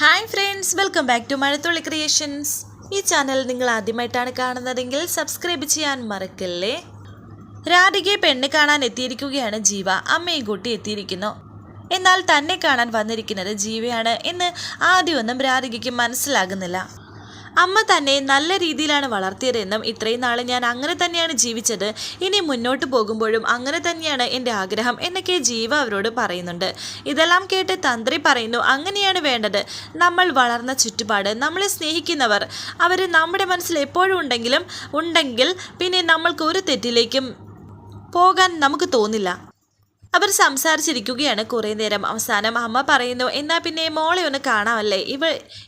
Hi friends welcome back to Mazhathulli creations ഈ channel നിങ്ങൾ ആദ്യമായിട്ടാണ് കാണുന്നതെങ്കിൽ സബ്സ്ക്രൈബ് ചെയ്യാൻ മറക്കല്ലേ? രാധികയെ പെണ്ണ് കാണാൻ എത്തിയിരിക്കുകയാണ് ജീവ. അമ്മയും കൂട്ടി എത്തിയിരിക്കുന്നു. എന്നാൽ തന്നെ കാണാൻ വന്നിരിക്കുന്നത് ജീവയാണ് എന്ന് ആദ്യമൊന്നും രാധികയ്ക്ക് മനസ്സിലാകുന്നില്ല. അമ്മ തന്നെ നല്ല രീതിയിലാണ് വളർത്തിയതെന്നും ഇത്രയും നാൾ ഞാൻ അങ്ങനെ തന്നെയാണ് ജീവിച്ചത്. ഇനി മുന്നോട്ട് പോകുമ്പോഴും അങ്ങനെ തന്നെയാണ് എന്റെ ആഗ്രഹം എന്നൊക്കെ ജീവ അവരോട് പറയുന്നുണ്ട്. ഇതെല്ലാം കേട്ട് തന്ത്രി പറയുന്നു അങ്ങനെയാണ് വേണ്ടത്. നമ്മൾ വളർന്ന ചുറ്റുപാട് നമ്മളെ സ്നേഹിക്കുന്നവർ അവർ നമ്മുടെ മനസ്സിൽ എപ്പോഴും ഉണ്ടെങ്കിലും ഉണ്ടെങ്കിൽ പിന്നെ നമ്മൾക്ക് ഒരു തെറ്റിലേക്കും പോകാൻ നമുക്ക് തോന്നില്ല. അവർ സംസാരിച്ചിരിക്കുകയാണ് കുറേ നേരം. അവസാനം അമ്മ പറയുന്നു എന്നാൽ പിന്നെ മോളെ ഒന്ന് കാണാമല്ലേ? ഇവ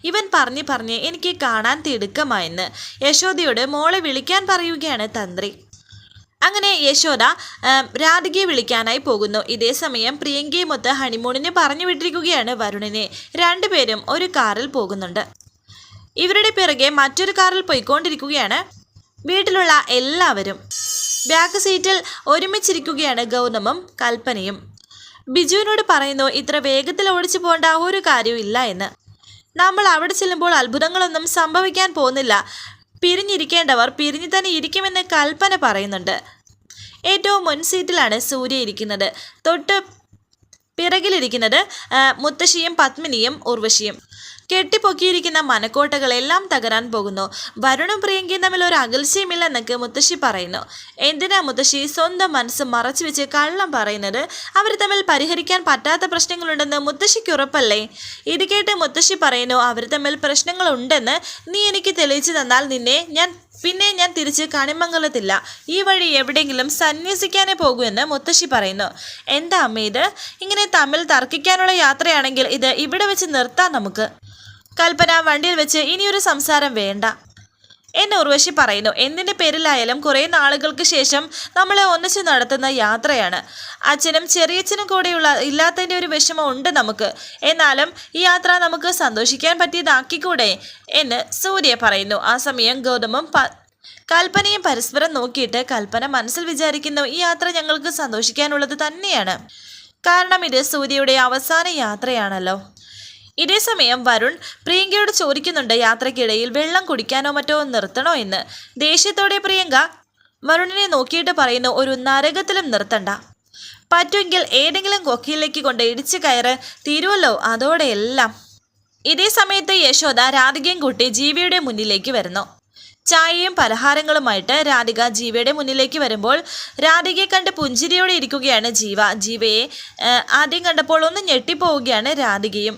ഇവൻ പറഞ്ഞ് പറഞ്ഞ് എനിക്ക് കാണാൻ തിടുക്കമായെന്ന്. യശോദയോട് മോളെ വിളിക്കാൻ പറയുകയാണ് തന്ത്രി. അങ്ങനെ യശോദ രാധികയെ വിളിക്കാനായി പോകുന്നു. ഇതേ സമയം പ്രിയങ്കയും മൊത്ത് ഹണിമൂണിന് പറഞ്ഞു വിട്ടിരിക്കുകയാണ് വരുണിനെ. രണ്ടുപേരും ഒരു കാറിൽ പോകുന്നുണ്ട്. ഇവരുടെ പിറകെ മറ്റൊരു കാറിൽ പോയിക്കൊണ്ടിരിക്കുകയാണ് വീട്ടിലുള്ള എല്ലാവരും. ബാക്ക് സീറ്റിൽ ഒരുമിച്ചിരിക്കുകയാണ് ഗൗതമും കൽപ്പനയും. ബിജുവിനോട് പറയുന്നു ഇത്ര വേഗത്തിൽ ഓടിച്ചു പോകേണ്ട ഒരു കാര്യവും ഇല്ല എന്ന്. നമ്മൾ അവിടെ ചെല്ലുമ്പോൾ അത്ഭുതങ്ങളൊന്നും സംഭവിക്കാൻ പോകുന്നില്ല. പിരിഞ്ഞിരിക്കേണ്ടവർ പിരിഞ്ഞു തന്നെ ഇരിക്കുമെന്ന് കൽപ്പന പറയുന്നുണ്ട്. ഏറ്റവും മുൻ സീറ്റിലാണ് സൂര്യ ഇരിക്കുന്നത്. തൊട്ട് പിറകിലിരിക്കുന്നത് മുത്തശ്ശിയും പത്മിനിയും ഉർവശിയും. കെട്ടിപ്പൊക്കിയിരിക്കുന്ന മനക്കോട്ടകളെല്ലാം തകരാൻ പോകുന്നു. വരുണും പ്രിയങ്കയും തമ്മിൽ ഒരു അകൽച്ചയുമില്ലെന്നൊക്കെ മുത്തശ്ശി പറയുന്നു. എന്തിനാ മുത്തശ്ശി? സ്വന്തം മനസ്സ് മറച്ചു വെച്ച് കള്ളം പറയുന്നത്? അവർ തമ്മിൽ പരിഹരിക്കാൻ പറ്റാത്ത പ്രശ്നങ്ങളുണ്ടെന്ന് മുത്തശ്ശിക്ക് ഉറപ്പല്ലേ? ഇത് കേട്ട് മുത്തശ്ശി പറയുന്നു അവർ തമ്മിൽ പ്രശ്നങ്ങളുണ്ടെന്ന് നീ എനിക്ക് തെളിയിച്ചു തന്നാൽ നിന്നെ ഞാൻ പിന്നെ ഞാൻ തിരിച്ച് കണിമംഗലത്തില്ല. ഈ വഴി എവിടെയെങ്കിലും സന്യസിക്കാനേ പോകൂ എന്ന് മുത്തശ്ശി പറയുന്നു. എന്താ അമ്മ ഇത്? ഇങ്ങനെ തമ്മിൽ തർക്കിക്കാനുള്ള യാത്രയാണെങ്കിൽ ഇത് ഇവിടെ വെച്ച് നിർത്താം നമുക്ക്. കൽപ്പന വണ്ടിയിൽ വെച്ച് ഇനിയൊരു സംസാരം വേണ്ട. എന്നെ ഉർവശി പറയുന്നു എന്തിന്റെ പേരിലായാലും കുറേ നാളുകൾക്ക് ശേഷം നമ്മളെ ഒന്നിച്ച് നടത്തുന്ന യാത്രയാണ്. അച്ഛനും ചെറിയച്ഛനും കൂടെയുള്ള ഇല്ലാത്തതിന്റെ ഒരു വിഷമം ഉണ്ട് നമുക്ക്. എന്നാലും ഈ യാത്ര നമുക്ക് സന്തോഷിക്കാൻ പറ്റിയതാക്കിക്കൂടെ എന്ന് സൂര്യ പറയുന്നു. ആ സമയം ഗൗതമും കൽപ്പനയും പരസ്പരം നോക്കിയിട്ട് കൽപ്പന മനസ്സിൽ വിചാരിക്കുന്നു ഈ യാത്ര ഞങ്ങൾക്ക് സന്തോഷിക്കാനുള്ളത് തന്നെയാണ്. കാരണം ഇത് സൂര്യയുടെ അവസാന യാത്രയാണല്ലോ. ഇതേ സമയം വരുൺ പ്രിയങ്കയോട് ചോദിക്കുന്നുണ്ട് യാത്രക്കിടയിൽ വെള്ളം കുടിക്കാനോ മറ്റോ നിർത്തണോ എന്ന്. ദേഷ്യത്തോടെ പ്രിയങ്ക വരുണിനെ നോക്കിയിട്ട് പറയുന്നു ഒരു നരകത്തിലും നിർത്തണ്ട. പറ്റുമെങ്കിൽ ഏതെങ്കിലും കൊക്കിയിലേക്ക് കൊണ്ട് ഇടിച്ചു കയറ്. തീരുവല്ലോ അതോടെയെല്ലാം ഇതേ സമയത്ത് യശോദ രാധികയും കൂട്ടി ജീവിയുടെ മുന്നിലേക്ക് വരുന്നു. ചായയും പലഹാരങ്ങളുമായിട്ട് രാധിക ജീവയുടെ മുന്നിലേക്ക് വരുമ്പോൾ രാധികയെ കണ്ട് പുഞ്ചിരിയോടെ ഇരിക്കുകയാണ് ജീവ. ജീവയെ ആദ്യം കണ്ടപ്പോൾ ഒന്ന് ഞെട്ടിപ്പോവുകയാണ് രാധികയും.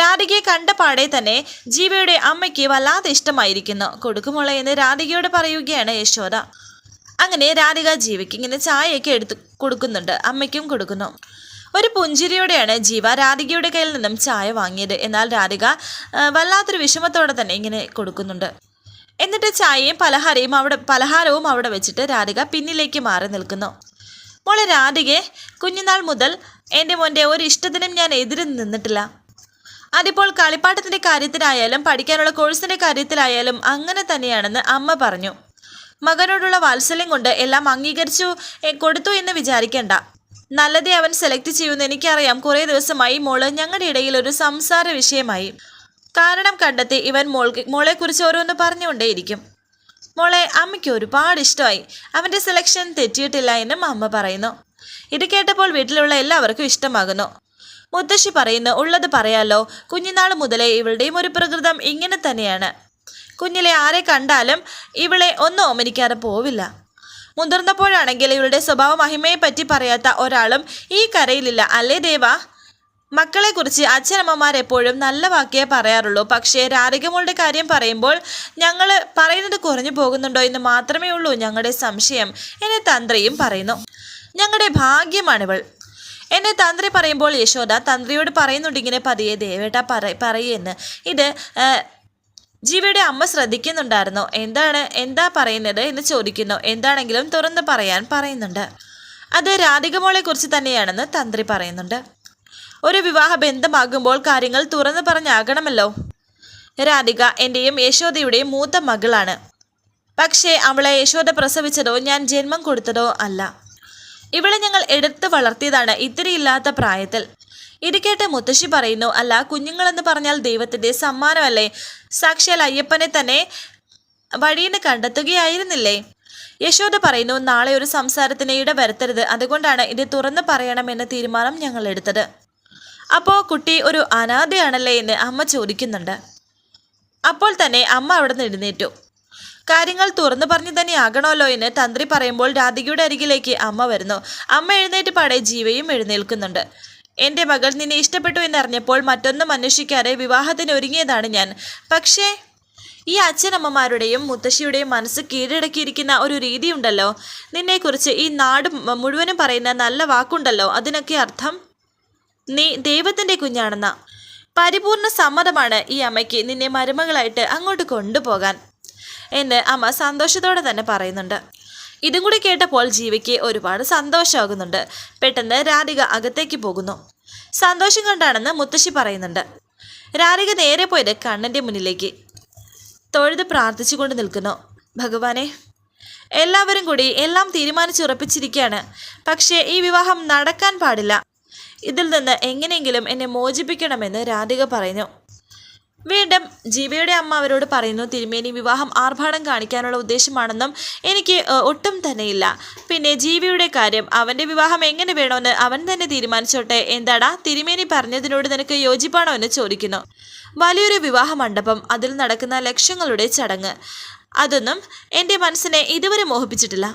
രാധികയെ കണ്ട പാടെ തന്നെ ജീവയുടെ അമ്മയ്ക്ക് വല്ലാതെ ഇഷ്ടമായിരിക്കുന്നു. കൊടുക്കുമുള്ള എന്ന് രാധികയോട് പറയുകയാണ് യശോദ. അങ്ങനെ രാധിക ജീവയ്ക്ക് ഇങ്ങനെ ചായയൊക്കെ എടുത്ത് കൊടുക്കുന്നുണ്ട്. അമ്മയ്ക്കും കൊടുക്കുന്നു. ഒരു പുഞ്ചിരിയോടെയാണ് ജീവ രാധികയുടെ കയ്യിൽ നിന്നും ചായ വാങ്ങിയത്. എന്നാൽ രാധിക വല്ലാത്തൊരു വിഷമത്തോടെ തന്നെ ഇങ്ങനെ കൊടുക്കുന്നുണ്ട്. എന്നിട്ട് ചായയും പലഹാരയും അവിടെ പലഹാരവും അവിടെ വെച്ചിട്ട് രാധിക പിന്നിലേക്ക് മാറി നിൽക്കുന്നു. മോളെ രാധികെ കുഞ്ഞുനാൾ മുതൽ എന്റെ മോന്റെ ഒരു ഇഷ്ടത്തിനും ഞാൻ എതിര് നിന്നിട്ടില്ല. അതിപ്പോൾ കളിപ്പാട്ടത്തിന്റെ കാര്യത്തിലായാലും പഠിക്കാനുള്ള കോഴ്സിന്റെ കാര്യത്തിലായാലും അങ്ങനെ തന്നെയാണെന്ന് അമ്മ പറഞ്ഞു. മകനോടുള്ള വാത്സല്യം കൊണ്ട് എല്ലാം അംഗീകരിച്ചു കൊടുത്തു എന്ന് വിചാരിക്കേണ്ട. നല്ലതേ അവൻ സെലക്ട് ചെയ്യുമെന്ന് എനിക്കറിയാം. കുറേ ദിവസമായി മോൾ ഞങ്ങളുടെ ഇടയിൽ ഒരു സംസാര വിഷയമായി. കാരണം കണ്ടെത്തി ഇവൻ മോൾക്ക് മോളെക്കുറിച്ച് ഓരോന്ന് പറഞ്ഞുകൊണ്ടേയിരിക്കും. മോളെ അമ്മയ്ക്ക് ഒരുപാട് ഇഷ്ടമായി. അവന്റെ സെലക്ഷൻ തെറ്റിയിട്ടില്ല എന്നും അമ്മ പറയുന്നു. ഇത് കേട്ടപ്പോൾ വീട്ടിലുള്ള എല്ലാവർക്കും ഇഷ്ടമാകുന്നു. മുത്തശ്ശി പറയുന്നു ഉള്ളത് പറയാലോ. കുഞ്ഞിനാൾ മുതലേ ഇവളുടെയും ഒരു പ്രകൃതം ഇങ്ങനെ തന്നെയാണ്. കുഞ്ഞിലെ ആരെ കണ്ടാലും ഇവളെ ഒന്നും ഓമനിക്കാതെ പോവില്ല. മുതിർന്നപ്പോഴാണെങ്കിൽ ഇവളുടെ സ്വഭാവ മഹിമയെ പറ്റി പറയാത്ത ഒരാളും ഈ കരയിലില്ല. അല്ലേ ദേവ? മക്കളെക്കുറിച്ച് അച്ഛനമ്മമാരെപ്പോഴും നല്ല വാക്കേ പറയാറുള്ളൂ. പക്ഷേ രാധികമോളുടെ കാര്യം പറയുമ്പോൾ ഞങ്ങൾ പറയുന്നത് കുറഞ്ഞു പോകുന്നുണ്ടോ എന്ന് മാത്രമേ ഉള്ളൂ ഞങ്ങളുടെ സംശയം എന്നെ തന്ത്രയും പറയുന്നു. ഞങ്ങളുടെ ഭാഗ്യമാണിവൾ. എന്നെ തന്ത്രി പറയുമ്പോൾ യശോദ തന്ത്രിയോട് പറയുന്നുണ്ട് ഇങ്ങനെ പതിയെ ദേവേട്ട പറ പറയെന്ന്. ഇത് ജീവയുടെ അമ്മ ശ്രദ്ധിക്കുന്നുണ്ടായിരുന്നു? എന്താണ് എന്താ പറയുന്നത് എന്ന് ചോദിക്കുന്നു. എന്താണെങ്കിലും തുറന്ന് പറയാൻ പറയുന്നുണ്ട്. അത് രാധികമോളെക്കുറിച്ച് തന്നെയാണെന്ന് തന്ത്രി പറയുന്നുണ്ട്. ഒരു വിവാഹ ബന്ധമാകുമ്പോൾ കാര്യങ്ങൾ തുറന്നു പറഞ്ഞാകണമല്ലോ. രാധിക എന്റെയും യശോദയുടെയും മൂത്ത മകളാണ്. പക്ഷേ അവളെ യശോദ പ്രസവിച്ചതോ ഞാൻ ജന്മം കൊടുത്തതോ അല്ല. ഇവളെ ഞങ്ങൾ എടുത്ത് വളർത്തിയതാണ് ഇത്തിരിയില്ലാത്ത പ്രായത്തിൽ. ഇത് കേട്ട് മുത്തശ്ശി പറയുന്നു അല്ല കുഞ്ഞുങ്ങളെന്ന് പറഞ്ഞാൽ ദൈവത്തിന്റെ സമ്മാനമല്ലേ? സാക്ഷാൽ അയ്യപ്പനെ തന്നെ വഴിയിൽ കണ്ടെത്തുകയായിരുന്നില്ലേ? യശോദ പറയുന്നു നാളെ ഒരു സംസാരത്തിന് ഇട വരുത്തരുത് അതുകൊണ്ടാണ് ഇത് തുറന്നു പറയണമെന്ന തീരുമാനം ഞങ്ങൾ എടുത്തത്. അപ്പോൾ കുട്ടി ഒരു അനാഥയാണല്ലേ എന്ന് അമ്മ ചോദിക്കുന്നുണ്ട്. അപ്പോൾ തന്നെ അമ്മ അവിടെ നിന്ന് എഴുന്നേറ്റു. കാര്യങ്ങൾ തുറന്നു പറഞ്ഞു തന്നെ ആകണമല്ലോ എന്ന് തന്ത്രി പറയുമ്പോൾ രാധികയുടെ അരികിലേക്ക് അമ്മ വരുന്നു. അമ്മ എഴുന്നേറ്റ് പാടെ ജീവയും എഴുന്നേൽക്കുന്നുണ്ട്. എന്റെ മകൾ നിന്നെ ഇഷ്ടപ്പെട്ടു എന്നറിഞ്ഞപ്പോൾ മറ്റൊന്നും അന്വേഷിക്കാതെ വിവാഹത്തിന് ഒരുങ്ങിയതാണ് ഞാൻ. പക്ഷേ ഈ അച്ഛനമ്മമാരുടെയും മുത്തശ്ശിയുടെയും മനസ്സ് കീഴടക്കിയിരിക്കുന്ന ഒരു രീതിയുണ്ടല്ലോ. നിന്നെക്കുറിച്ച് ഈ നാട് മുഴുവനും പറയുന്ന നല്ല വാക്കുണ്ടല്ലോ. അതിനൊക്കെ അർത്ഥം? നീ ദൈവത്തിന്റെ കുഞ്ഞാണെന്ന. പരിപൂർണ സമ്മതമാണ് ഈ അമ്മയ്ക്ക് നിന്നെ മരുമകളായിട്ട് അങ്ങോട്ട് കൊണ്ടുപോകാൻ. എന്ന് അമ്മ സന്തോഷത്തോടെ തന്നെ പറയുന്നുണ്ട്. ഇതും കൂടി കേട്ടപ്പോൾ ജീവയ്ക്ക് ഒരുപാട് സന്തോഷമാകുന്നുണ്ട്. പെട്ടെന്ന് രാധിക അകത്തേക്ക് പോകുന്നു. സന്തോഷം കണ്ടാണെന്ന് മുത്തശ്ശി പറയുന്നുണ്ട്. രാധിക നേരെ പോയത് കണ്ണന്റെ മുന്നിലേക്ക്. തൊഴുത് പ്രാർത്ഥിച്ചുകൊണ്ട് നിൽക്കുന്നു. ഭഗവാനെ എല്ലാവരും കൂടി എല്ലാം തീരുമാനിച്ചുറപ്പിച്ചിരിക്കുകയാണ് പക്ഷേ ഈ വിവാഹം നടക്കാൻ പാടില്ല. ഇതിൽ നിന്ന് എങ്ങനെയെങ്കിലും എന്നെ മോചിപ്പിക്കണമെന്ന് രാധിക പറഞ്ഞു വീണ്ടും ജീവയുടെ അമ്മ അവരോട് പറയുന്നു തിരുമേനി വിവാഹം ആർഭാടം കാണിക്കാനുള്ള ഉദ്ദേശമാണെന്നും എനിക്ക് ഒട്ടും തന്നെയില്ല. പിന്നെ ജീവിയുടെ കാര്യം അവന്റെ വിവാഹം എങ്ങനെ വേണമെന്ന് അവൻ തന്നെ തീരുമാനിച്ചോട്ടെ. എന്താടാ? തിരുമേനി പറഞ്ഞതിനോട് നിനക്ക് യോജിപ്പാണോ? എന്ന് ചോദിക്കുന്നു. വലിയൊരു വിവാഹ മണ്ഡപം അതിൽ നടക്കുന്ന ലക്ഷങ്ങളുടെ ചടങ്ങ്. അതൊന്നും എന്റെ മനസ്സിനെ ഇതുവരെ മോഹിപ്പിച്ചിട്ടില്ല.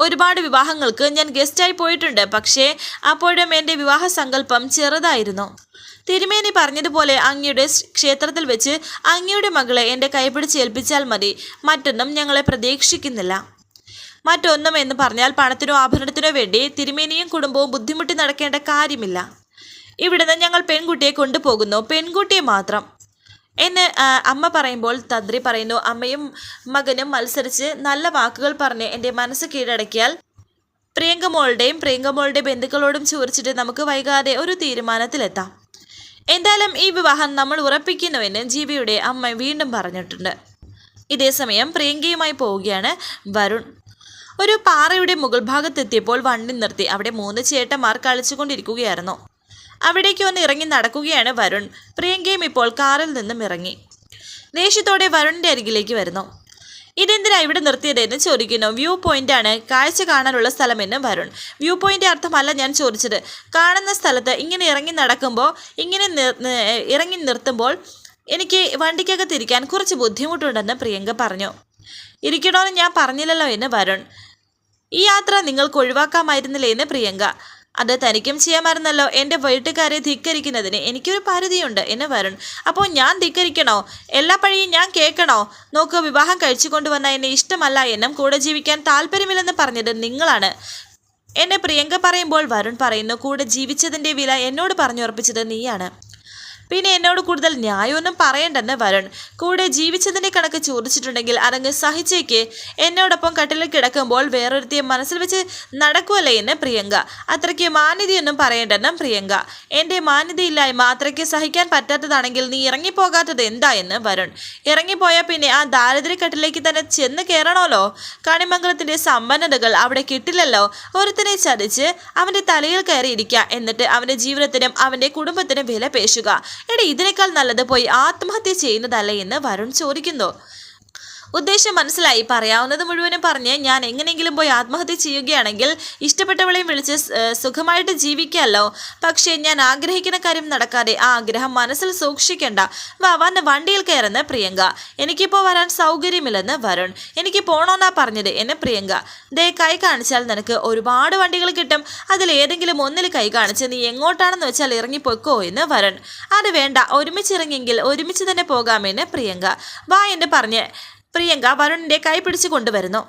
ഒരുപാട് വിവാഹങ്ങൾക്ക് ഞാൻ ഗസ്റ്റായി പോയിട്ടുണ്ട് പക്ഷേ അപ്പോഴും എന്റെ വിവാഹ സങ്കല്പം ചെറുതായിരുന്നു. തിരുമേനി പറഞ്ഞതുപോലെ അങ്ങയുടെ ക്ഷേത്രത്തിൽ വെച്ച് അങ്ങയുടെ മകളെ എന്റെ കൈപിടിച്ച് ഏൽപ്പിച്ചാൽ മതി. മറ്റൊന്നും ഞങ്ങളെ പ്രതീക്ഷിക്കുന്നില്ല. മറ്റൊന്നും എന്ന് പറഞ്ഞാൽ പണത്തിനോ ആഭരണത്തിനോ വേണ്ടി തിരുമേനിയും കുടുംബവും ബുദ്ധിമുട്ടി നടക്കേണ്ട കാര്യമില്ല. ഇവിടുന്ന് ഞങ്ങൾ പെൺകുട്ടിയെ കൊണ്ടുപോകുന്നു. പെൺകുട്ടിയെ മാത്രം. എന്ന് അമ്മ പറയുമ്പോൾ തന്ത്രി പറയുന്നു അമ്മയും മകനും മത്സരിച്ച് നല്ല വാക്കുകൾ പറഞ്ഞ് എന്റെ മനസ്സ് കീഴടക്കിയാൽ പ്രിയങ്കമോളുടെയും പ്രിയങ്കമോളുടെ ബന്ധുക്കളോടും ചോദിച്ചിട്ട് നമുക്ക് വൈകാതെ ഒരു തീരുമാനത്തിലെത്താം. എന്തായാലും ഈ വിവാഹം നമ്മൾ ഉറപ്പിക്കുന്നുവെന്ന് ജീവിയുടെ അമ്മ വീണ്ടും പറഞ്ഞിട്ടുണ്ട്. ഇതേസമയം പ്രിയങ്കയുമായി പോവുകയാണ് വരുൺ. ഒരു പാറയുടെ മുകൾ ഭാഗത്തെത്തിയപ്പോൾ വണ്ടി നിർത്തി അവിടെ മൂന്ന് ചേട്ടന്മാർ കളിച്ചുകൊണ്ടിരിക്കുകയായിരുന്നു. അവിടേക്ക് ഒന്ന് ഇറങ്ങി നടക്കുകയാണ് വരുൺ. പ്രിയങ്കയും ഇപ്പോൾ കാറിൽ നിന്നും ഇറങ്ങി. ദേഷ്യത്തോടെ വരുണിന്റെ അരികിലേക്ക് വരുന്നു. ഇതെന്തിനാ ഇവിടെ നിർത്തിയതെന്ന് ചോദിക്കുന്നു. വ്യൂ പോയിന്റ് ആണ് കാഴ്ച കാണാനുള്ള സ്ഥലമെന്ന് വരുൺ. വ്യൂ പോയിന്റ് അർത്ഥമല്ല ഞാൻ ചോദിച്ചത്. കാണുന്ന സ്ഥലത്ത് ഇങ്ങനെ ഇറങ്ങി നടക്കുമ്പോൾ ഇങ്ങനെ ഇറങ്ങി നിർത്തുമ്പോൾ എനിക്ക് വണ്ടിക്കകത്തിരിക്കാൻ കുറച്ച് ബുദ്ധിമുട്ടുണ്ടെന്ന് പ്രിയങ്ക പറഞ്ഞു. ഇരിക്കണമെന്ന് ഞാൻ പറഞ്ഞില്ലല്ലോ എന്ന് വരുൺ. ഈ യാത്ര നിങ്ങൾക്ക് ഒഴിവാക്കാമായിരുന്നില്ലേ എന്ന് പ്രിയങ്ക. അത് തനിക്കും ചെയ്യാമായിരുന്നല്ലോ. എന്റെ വീട്ടുകാരെ ധിക്കരിക്കുന്നതിന് എനിക്കൊരു പരിധിയുണ്ട് എന്ന് വരുൺ. അപ്പോൾ ഞാൻ ധിക്കരിക്കണോ? എല്ലാ പഴിയും ഞാൻ കേൾക്കണോ? നോക്ക് വിവാഹം കഴിച്ചു കൊണ്ടുവന്ന എന്നെ ഇഷ്ടമല്ല എന്നും കൂടെ ജീവിക്കാൻ താല്പര്യമില്ലെന്ന് പറഞ്ഞത് നിങ്ങളാണ്. എന്നെ പ്രിയങ്ക പറയുമ്പോൾ വരുൺ പറയുന്നു കൂടെ ജീവിച്ചതിന്റെ വില എന്നോട് പറഞ്ഞുറപ്പിച്ചത് നീയാണ്. പിന്നെ എന്നോട് കൂടുതൽ ന്യായമൊന്നും പറയണ്ടെന്ന് വരുൺ. കൂടെ ജീവിച്ചതിന്റെ കണക്ക് ചോദിച്ചിട്ടുണ്ടെങ്കിൽ അരങ്ങ് സഹിച്ചേക്ക്. എന്നോടൊപ്പം കട്ടിലിൽ കിടക്കുമ്പോൾ വേറൊരുത്തിയെ മനസ്സിൽ വെച്ച് നടക്കുമല്ലേ എന്ന് പ്രിയങ്ക. അത്രയ്ക്ക് മാന്യതയൊന്നും പറയണ്ടെന്നും പ്രിയങ്ക. എന്റെ മാന്യതയില്ലായ്മ അത്രയ്ക്ക് സഹിക്കാൻ പറ്റാത്തതാണെങ്കിൽ നീ ഇറങ്ങിപ്പോകാത്തത് എന്താ എന്ന് വരുൺ. ഇറങ്ങിപ്പോയാൽ പിന്നെ ആ ദാരിദ്ര്യക്കട്ടിലേക്ക് തന്നെ ചെന്ന് കയറണമല്ലോ കണിമംഗലത്തിന്റെ സമ്പന്നതകൾ അവിടെ കിട്ടില്ലല്ലോ. ഒരുത്തനെ ചതിച്ച് അവന്റെ തലയിൽ കയറിയിരിക്കുക എന്നിട്ട് അവന്റെ ജീവിതത്തിനും അവന്റെ കുടുംബത്തിനും വില പേശുക. എടി ഇതിനേക്കാൾ നല്ലത് പോയി ആത്മഹത്യ ചെയ്യുന്നതല്ലേ എന്ന് വരുൺ ചോദിക്കുന്നു. ഉദ്ദേശം മനസ്സിലായി. പറയാവുന്നത് മുഴുവനും പറഞ്ഞ് ഞാൻ എങ്ങനെയെങ്കിലും പോയി ആത്മഹത്യ ചെയ്യുകയാണെങ്കിൽ ഇഷ്ടപ്പെട്ടവളെയും വിളിച്ച് സുഖമായിട്ട് ജീവിക്കാമല്ലോ പക്ഷേ ഞാൻ ആഗ്രഹിക്കുന്ന കാര്യം നടക്കാതെ ആ ആഗ്രഹം മനസ്സിൽ സൂക്ഷിക്കേണ്ട. വാ വണ്ടിയിൽ കയറുന്ന പ്രിയങ്ക. എനിക്കിപ്പോൾ വരാൻ സൗകര്യമില്ലെന്ന് വരുൺ. എനിക്ക് പോണോന്നാ പറഞ്ഞത് എന്നെ പ്രിയങ്ക. ദേ കൈ കാണിച്ചാൽ നിനക്ക് ഒരുപാട് വണ്ടികൾ കിട്ടും. അതിൽ ഏതെങ്കിലും ഒന്നിൽ കൈ കാണിച്ച് നീ എങ്ങോട്ടാണെന്ന് വെച്ചാൽ ഇറങ്ങിപ്പോയിക്കോ എന്ന് വരുൺ. അത് വേണ്ട ഒരുമിച്ചിറങ്ങിയെങ്കിൽ ഒരുമിച്ച് തന്നെ പോകാമെന്ന് പ്രിയങ്ക. വാ എന്നെ പറഞ്ഞ് പ്രിയങ്ക വരുണിന്റെ കൈ പിടിച്ചു കൊണ്ടുവരുന്നു.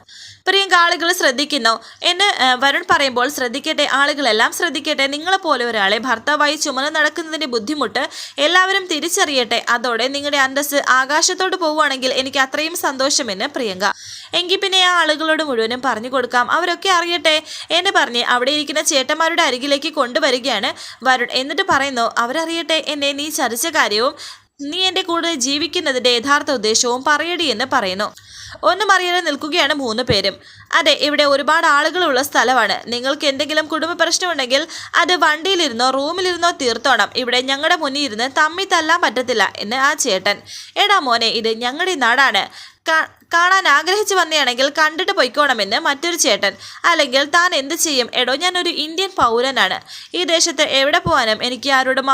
പ്രിയങ്ക ആളുകൾ ശ്രദ്ധിക്കുന്നു. എന്ന് വരുൺ പറയുമ്പോൾ ശ്രദ്ധിക്കട്ടെ ആളുകളെല്ലാം ശ്രദ്ധിക്കട്ടെ. നിങ്ങളെ പോലെ ഒരാളെ ഭർത്താവായി ചുമന്ന് നടക്കുന്നതിന്റെ ബുദ്ധിമുട്ട് എല്ലാവരും തിരിച്ചറിയട്ടെ. അതോടെ നിങ്ങളുടെ അന്തസ് ആകാശത്തോട്ട് പോവുകയാണെങ്കിൽ എനിക്ക് അത്രയും സന്തോഷമെന്ന് പ്രിയങ്ക. എങ്കിൽ പിന്നെ ആ ആളുകളോട് മുഴുവനും പറഞ്ഞു കൊടുക്കാം. അവരൊക്കെ അറിയട്ടെ എന്ന് പറഞ്ഞ് അവിടെ ഇരിക്കുന്ന ചേട്ടന്മാരുടെ അരികിലേക്ക് കൊണ്ടുവരികയാണ് വരുൺ. എന്നിട്ട് പറയുന്നു അവരറിയട്ടെ എന്നെ നീ ചതിച്ച കാര്യവും നീ എന്റെ കൂടെ ജീവിക്കുന്നതിന്റെ യഥാർത്ഥ ഉദ്ദേശവും പറയടി എന്ന് പറയുന്നു. ഒന്നും അറിയാതെ നിൽക്കുകയാണ് മൂന്ന് പേരും. അതെ ഇവിടെ ഒരുപാട് ആളുകളുള്ള സ്ഥലമാണ്. നിങ്ങൾക്ക് എന്തെങ്കിലും കുടുംബ പ്രശ്നമുണ്ടെങ്കിൽ അത് വണ്ടിയിലിരുന്നോ റൂമിലിരുന്നോ തീർത്തോണം. ഇവിടെ ഞങ്ങളുടെ മുന്നിൽ ഇരുന്ന് തമ്മി തല്ലാൻ പറ്റത്തില്ല എന്ന് ആ ചേട്ടൻ. എടാ മോനെ ഇത് ഞങ്ങളുടെ നാടാണ്. കാണാൻ ആഗ്രഹിച്ചു വന്നെയാണെങ്കിൽ കണ്ടിട്ട് പൊയ്ക്കോണമെന്ന് മറ്റൊരു ചേട്ടൻ. അല്ലെങ്കിൽ താൻ എന്ത് ചെയ്യും? എടോ ഞാനൊരു ഇന്ത്യൻ പൗരനാണ്. ഈ ദേശത്ത് എവിടെ പോകാനും എനിക്ക് ആരോടും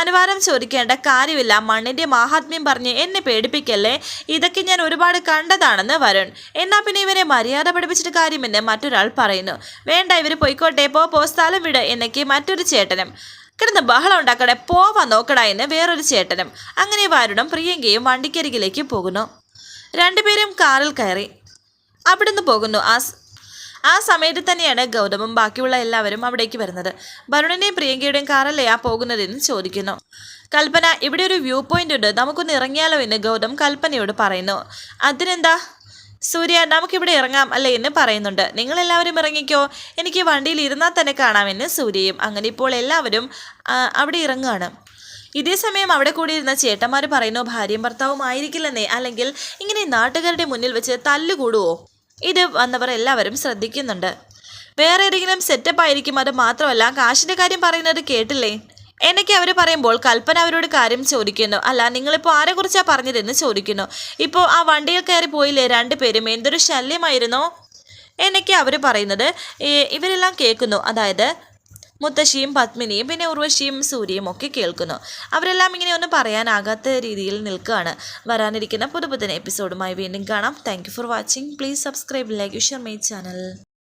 അനുവാദം ചോദിക്കേണ്ട കാര്യമില്ല. മണ്ണിന്റെ മാഹാത്മ്യം പറഞ്ഞ് എന്നെ പേടിപ്പിക്കല്ലേ? ഇതൊക്കെ ഞാൻ ഒരുപാട് കണ്ടതാണെന്ന് വരുൺ. എന്നാ പിന്നെ ഇവരെ മര്യാദ പഠിപ്പിച്ചിട്ട് കാര്യമെന്ന് മറ്റൊരാൾ പറയുന്നു. വേണ്ട ഇവർ പൊയ്ക്കോട്ടെ. പോ പോ സ്ഥലം വിട് എന്നൊക്കെ മറ്റൊരു ചേട്ടനും. കിടന്ന് ബഹളം ഉണ്ടാക്കടെ പോവാൻ നോക്കടാ എന്ന് വേറൊരു ചേട്ടനും. അങ്ങനെ വരുണും പ്രിയങ്കയും വണ്ടിക്കരികിലേക്ക് പോകുന്നു. രണ്ടുപേരും കാറിൽ കയറി. അവിടുന്ന് പോകുന്നു ആ ആ സമയത്ത് തന്നെയാണ് ഗൗതമും ബാക്കിയുള്ള എല്ലാവരും അവിടേക്ക് വരുന്നത്. വരുണിന്റെയും പ്രിയങ്കയുടെയും കാറല്ലേ ആ പോകുന്നതെന്ന് ചോദിക്കുന്നു. കൽപ്പന ഇവിടെ ഒരു വ്യൂ പോയിന്റ് ഉണ്ട്. നമുക്കൊന്ന് ഇറങ്ങിയാലോ എന്ന് ഗൗതം കൽപ്പനയോട് പറയുന്നു. അതിനെന്താ? സൂര്യ നമുക്കിവിടെ ഇറങ്ങാം അല്ലേ എന്ന് പറയുന്നുണ്ട്. നിങ്ങളെല്ലാവരും ഇറങ്ങിക്കോ. എനിക്ക് വണ്ടിയിൽ ഇരുന്നാൽ തന്നെ കാണാമെന്ന് സൂര്യയും. അങ്ങനെ ഇപ്പോൾ എല്ലാവരും അവിടെ ഇറങ്ങുകയാണ്. ഇതേ സമയം അവിടെ കൂടിയിരുന്ന ചേട്ടന്മാർ പറയുന്നു ഭാര്യയും ഭർത്താവും ആയിരിക്കില്ലെന്നേ. അല്ലെങ്കിൽ ഇങ്ങനെ നാട്ടുകാരുടെ മുന്നിൽ വെച്ച് തല്ലുകൂടുവോ? ഇത് വന്നവർ എല്ലാവരും ശ്രദ്ധിക്കുന്നുണ്ട്. വേറെ ഏതെങ്കിലും സെറ്റപ്പ് ആയിരിക്കും. അത് മാത്രമല്ല കാശിന്റെ കാര്യം പറയുന്നത് കേട്ടില്ലേ? എനിക്ക് അവർ പറയുമ്പോൾ കൽപ്പന അവരോട് കാര്യം ചോദിക്കുന്നു. അല്ല നിങ്ങളിപ്പോൾ ആരെക്കുറിച്ചാണ് പറഞ്ഞതെന്ന് ചോദിക്കുന്നു? ഇപ്പോൾ ആ വണ്ടിയിൽ കയറി പോയില്ലേ? രണ്ട് രണ്ടുപേരും എന്തൊരു ശല്യമായിരുന്നോ? എന്നൊക്കെ അവർ പറയുന്നത് ഇവരെല്ലാം കേൾക്കുന്നു. അതായത് മുത്തശ്ശിയും പത്മിനിയും പിന്നെ ഉർവശിയും സൂര്യയും ഒക്കെ കേൾക്കുന്നു. അവരെല്ലാം ഇങ്ങനെ ഒന്നും പറയാനാകാത്ത രീതിയിൽ നിൽക്കുകയാണ്. വരാനിരിക്കുന്ന പുതുപുത്തൻ എപ്പിസോഡുമായി വീണ്ടും കാണാം. Thank for watching please subscribe like share my channel